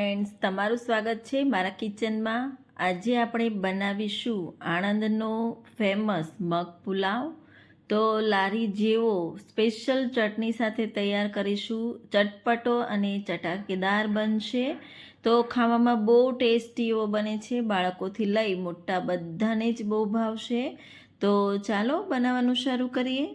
Friends તમારું સ્વાગત છે મારા કિચનમાં આજે આપણે બનાવીશું આણંદનો ફેમસ મગ પુલાવ. તો લારી જેવો સ્પેશિયલ ચટણી સાથે તૈયાર કરીશું. ચટપટો અને ચટાકેદાર બનશે. તો ખાવામાં બહુ ટેસ્ટી એવો બને છે. બાળકોથી લઈ મોટા બધાને જ બહુ ભાવશે. તો ચાલો બનાવવાનું શરૂ કરીએ.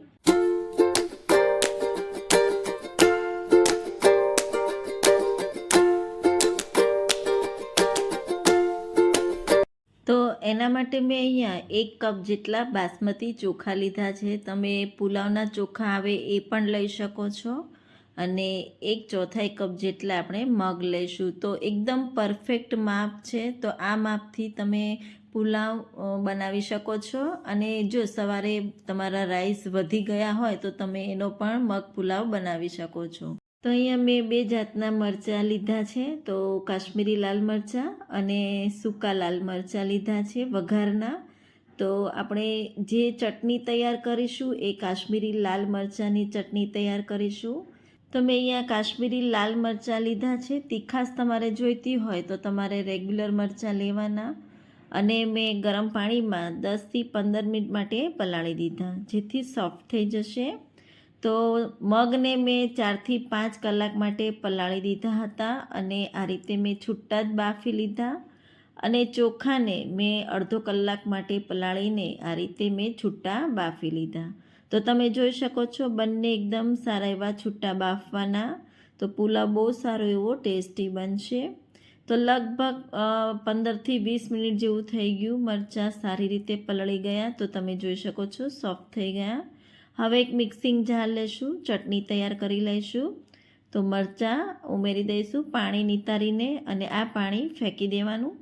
એના માટે મેં અહીંયા એક કપ જેટલા બાસમતી ચોખા લીધા છે. તમે પુલાવના ચોખા આવે એ પણ લઈ શકો છો. અને એક ચોથાઈ કપ જેટલા આપણે મગ લઈશું. તો એકદમ પરફેક્ટ માપ છે. તો આ માપથી તમે પુલાવ બનાવી શકો છો. અને જો સવારે તમારા રાઈસ વધી ગયા હોય તો તમે એનો પણ મગ પુલાવ બનાવી શકો છો. તો અહીંયા મેં બે જાતના મરચાં લીધા છે. તો કાશ્મીરી લાલ મરચાં અને સૂકા લાલ મરચાં લીધા છે વઘારના. તો આપણે જે ચટણી તૈયાર કરીશું એ કાશ્મીરી લાલ મરચાંની ચટણી તૈયાર કરીશું. તો મેં અહીંયા કાશ્મીરી લાલ મરચાં લીધા છે. તીખાસ તમારે જોઈતી હોય તો તમારે રેગ્યુલર મરચાં લેવાના. અને મેં ગરમ પાણીમાં દસથી પંદર મિનિટ માટે પલાળી દીધા, જેથી સોફ્ટ થઈ જશે. તો મગને મેં ચારથી પાંચ કલાક માટે પલાળી દીધા હતા અને આ રીતે મેં છૂટા જ બાફી લીધા. અને ચોખાને મેં અડધો કલાક માટે પલાળીને આ રીતે મેં છૂટા બાફી લીધા. તો તમે જોઈ શકો છો બંને એકદમ સારા એવા છૂટા બાફવાના. તો પુલાવ બહુ સારો એવો ટેસ્ટી બનશે. તો લગભગ પંદરથી વીસ મિનિટ જેવું થઈ ગયું. મરચાં સારી રીતે પલળી ગયા. તો તમે જોઈ શકો છો સોફ્ટ થઈ ગયા. હવે એક મિક્સિંગ જાર લેશું, ચટણી તૈયાર કરી લઈશું. તો મરચાં ઉમેરી દઈશું, પાણી નિતારીને અને આ પાણી ફેંકી દેવાનું.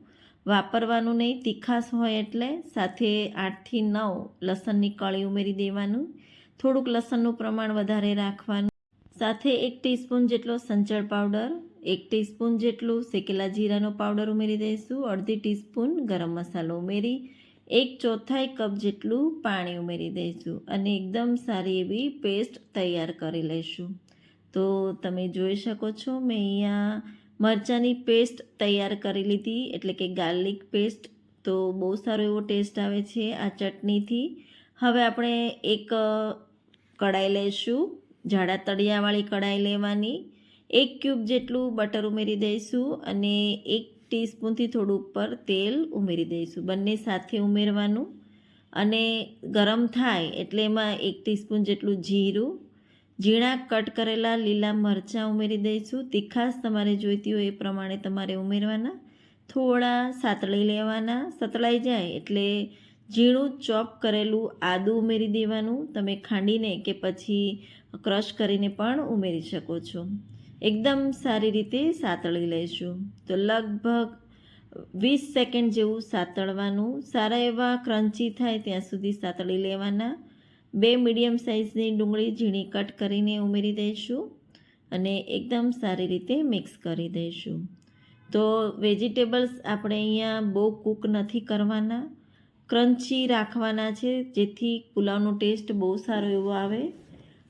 વાપરવાનું નહીં, તીખાશ હોય એટલે સાથે આઠથી નવ લસણની કળી ઉમેરી દેવાનું. થોડુંક લસણનું પ્રમાણ વધારે રાખવાનું. સાથે એક ટીસ્પૂન જેટલો સંચળ પાવડર, એક ટીસ્પૂન જેટલું શેકેલા જીરાનો પાવડર ઉમેરી દઈશું, અડધી ટીસ્પૂન ગરમ મસાલો ઉમેરી એક ચોથાઈ કપ જેટલું પાણી ઉમેરી દઈશું અને એકદમ સારી એવી પેસ્ટ તૈયાર કરી લઈશું. તો તમે જોઈ શકો છો, મેં અહીંયા મરચાંની પેસ્ટ તૈયાર કરી લીધી, એટલે કે ગાર્લિક પેસ્ટ. તો બહુ સારો એવો ટેસ્ટ આવે છે આ ચટણીથી. હવે આપણે એક કઢાઈ લઈશું, જાડા તળિયાવાળી કડાઈ લેવાની. એક ક્યુબ જેટલું બટર ઉમેરી દઈશું અને એક ટીસ્પૂનથી થોડું ઉપર તેલ ઉમેરી દઈશું, બંને સાથે ઉમેરવાનું. અને ગરમ થાય એટલે એમાં એક ટીસ્પૂન જેટલું જીરું, ઝીણા કટ કરેલા લીલા મરચાં ઉમેરી દઈશું. તીખાસ તમારે જોઈતી હોય એ પ્રમાણે તમારે ઉમેરવાના. થોડા સાતળી લેવાના. સતળાઈ જાય એટલે ઝીણું ચોપ કરેલું આદું ઉમેરી દેવાનું. તમે ખાંડીને કે પછી ક્રશ કરીને પણ ઉમેરી શકો છો. એકદમ સારી રીતે સાતળી લઈશું તો લગભગ વીસ સેકન્ડ જેવું સાતળવાનું, સારા એવા ક્રન્ચી થાય ત્યાં સુધી સાતળી લેવાના. બે મીડિયમ સાઇઝની ડુંગળી ઝીણી કટ કરીને ઉમેરી દઈશું અને એકદમ સારી રીતે મિક્સ કરી દઈશું. તો વેજીટેબલ્સ આપણે અહીંયા બહુ કૂક નથી કરવાના. ક્રન્ચી રાખવાના છે જેથી પુલાવનો ટેસ્ટ બહુ સારો એવો આવે.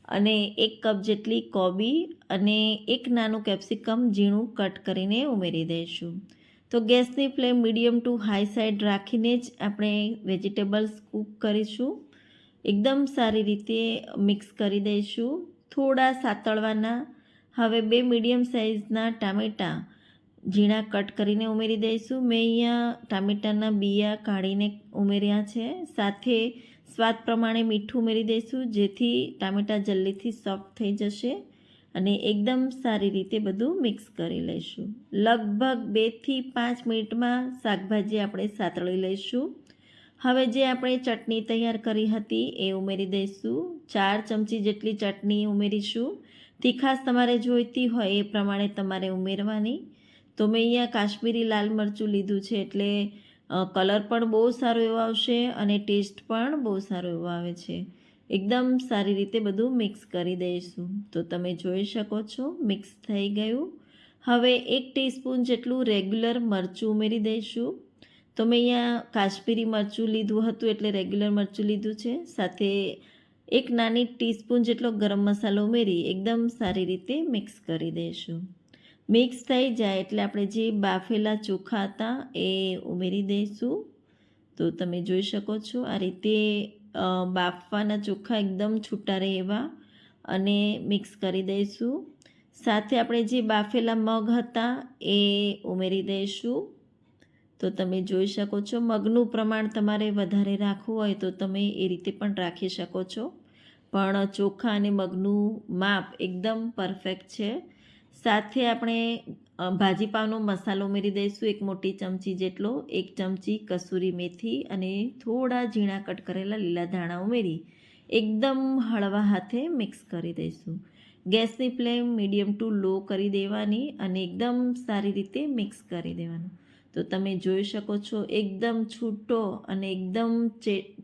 અને એક કપ જેટલી કોબી અને એક નાનું કેપ્સિકમ ઝીણું કટ કરીને ઉમેરી દઈશું. તો ગેસની flame medium to high side રાખીને જ આપણે વેજીટેબલ્સ કૂક કરીશું. એકદમ સારી રીતે મિક્સ કરી દઈશું. થોડા સાતળવાના. હવે બે મીડિયમ સાઇઝના ટામેટાં ઝીણા કટ કરીને ઉમેરી દઈશું. મેં અહીંયા ટામેટાના બિયા કાઢીને ઉમેર્યા છે. સાથે સ્વાદ પ્રમાણે મીઠું ઉમેરી દઈશું, જેથી ટામેટાં જલ્દીથી સોફ્ટ થઈ જશે અને એકદમ સારી રીતે બધું મિક્સ કરી લઈશું. લગભગ બેથી પાંચ મિનિટમાં શાકભાજી આપણે સાતળી લઈશું. હવે જે આપણે ચટણી તૈયાર કરી હતી એ ઉમેરી દઈશું. ચાર ચમચી જેટલી ચટણી ઉમેરીશું. તીખાસ તમારે જોઈતી હોય એ પ્રમાણે તમારે ઉમેરવાની. તો મેં અહીંયા કાશ્મીરી લાલ મરચું લીધું છે એટલે કલર પણ બહુ સારો એવો આવશે અને ટેસ્ટ પણ બહુ સારો એવો આવે છે. એકદમ સારી રીતે બધું મિક્સ કરી દઈશું. તો તમે જોઈ શકો છો, મિક્સ થઈ ગયું. હવે એક ટીસ્પૂન જેટલું રેગ્યુલર મરચું ઉમેરી દઈશું. તો મેં અહીંયા કાશ્મીરી મરચું લીધું હતું એટલે રેગ્યુલર મરચું લીધું છે. સાથે એક નાની ટીસ્પૂન જેટલો ગરમ મસાલો ઉમેરી એકદમ સારી રીતે મિક્સ કરી દઈશું. મિક્સ થઈ જાય એટલે આપણે જે બાફેલા ચોખા હતા એ ઉમેરી દઈશું. તો તમે જોઈ શકો છો આ રીતે બાફવાના ચોખા એકદમ છૂટા રહે એવા અને મિક્સ કરી દઈશું. સાથે આપણે જે બાફેલા મગ હતા એ ઉમેરી દઈશું. તો તમે જોઈ શકો છો મગનું પ્રમાણ તમારે વધારે રાખવું હોય તો તમે એ રીતે પણ રાખી શકો છો. પણ ચોખા અને મગનું માપ એકદમ પરફેક્ટ છે. સાથે આપણે ભાજીપાવનો મસાલો ઉમેરી દઈશું, એક મોટી ચમચી જેટલો, એક ચમચી કસૂરી મેથી અને થોડા ઝીણા કટ કરેલા લીલા ધાણા ઉમેરી, એકદમ હળવા હાથે મિક્સ કરી દઈશું. ગેસની ફ્લેમ મીડિયમ ટુ લો કરી દેવાની અને એકદમ સારી રીતે મિક્સ કરી દેવાનું. તો તમે જોઈ શકો છો, એકદમ છૂટો અને એકદમ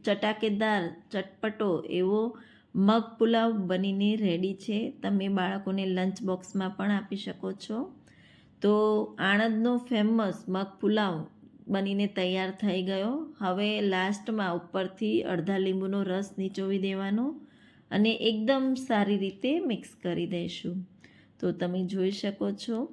ચટાકેદાર, ચટપટો એવો મગ પુલાવ બનીને રેડી છે. તમે બાળકોને લંચ બોક્સમાં પણ આપી શકો છો. તો આણંદનો ફેમસ મગ પુલાવ બનીને તૈયાર થઈ ગયો. હવે લાસ્ટમાં ઉપરથી અડધા લીંબુનો રસ નીચોવી દેવાનો અને એકદમ સારી રીતે મિક્સ કરી દઈશું. તો તમે જોઈ શકો છો.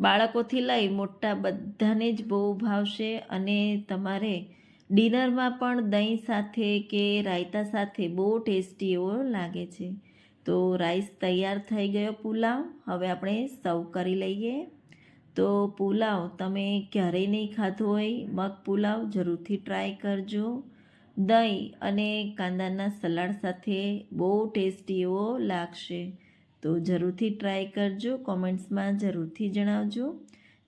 બાળકોથી લઈ મોટા બધાને જ બહુ ભાવશે અને તમારે ડિનરમાં પણ દહીં સાથે કે રાયતા સાથે બહુ ટેસ્ટી એવો લાગે છે. તો રાઈસ તૈયાર થઈ ગયો પુલાવ. હવે આપણે સર્વ કરી લઈએ. તો પુલાવ તમે ક્યારેય નહીં ખાધો હોય, મગ પુલાવ જરૂરથી ટ્રાય કરજો. દહીં અને કાંદાના સલાડ સાથે બહુ ટેસ્ટી એવો લાગશે. તો જરૂરથી ટ્રાય કરજો. કોમેન્ટ્સમાં જરૂરથી જણાવજો.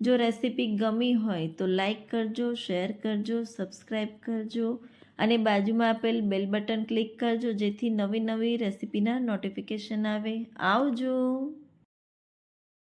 જો રેસીપી ગમી હોય તો લાઈક કરજો, શેર કરજો સબસ્ક્રાઈબ કરજો અને બાજુમાં આપેલ બેલ બટન ક્લિક કરજો જેથી નવી નવી રેસીપીના નોટિફિકેશન આવે. આવજો!